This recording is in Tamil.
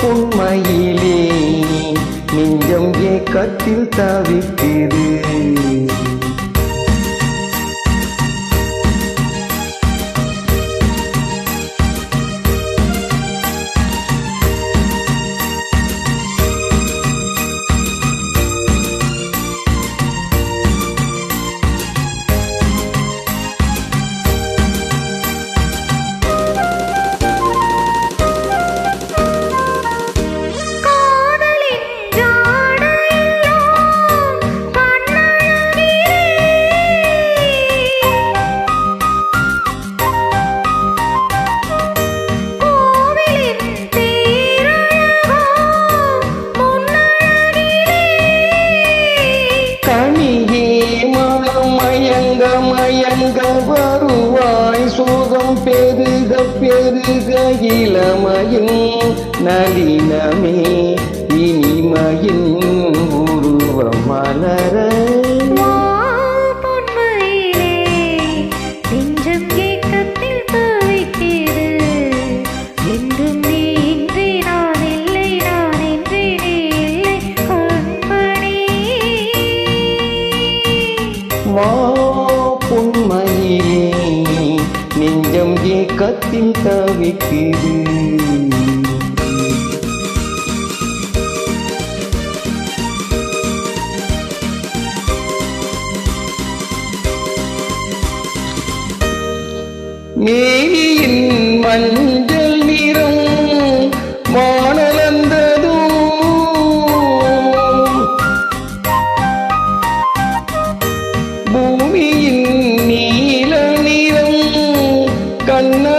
பொன்மையிலே நெஞ்சம் ஏக்கத்தில் தவிக்கிறது நீங்கள் வருவாய் சோகம் பெருக பெருக இளமையின் நளினமே இனிமையின் கத்தின் தவிக்குது நீயின் மஞ்ச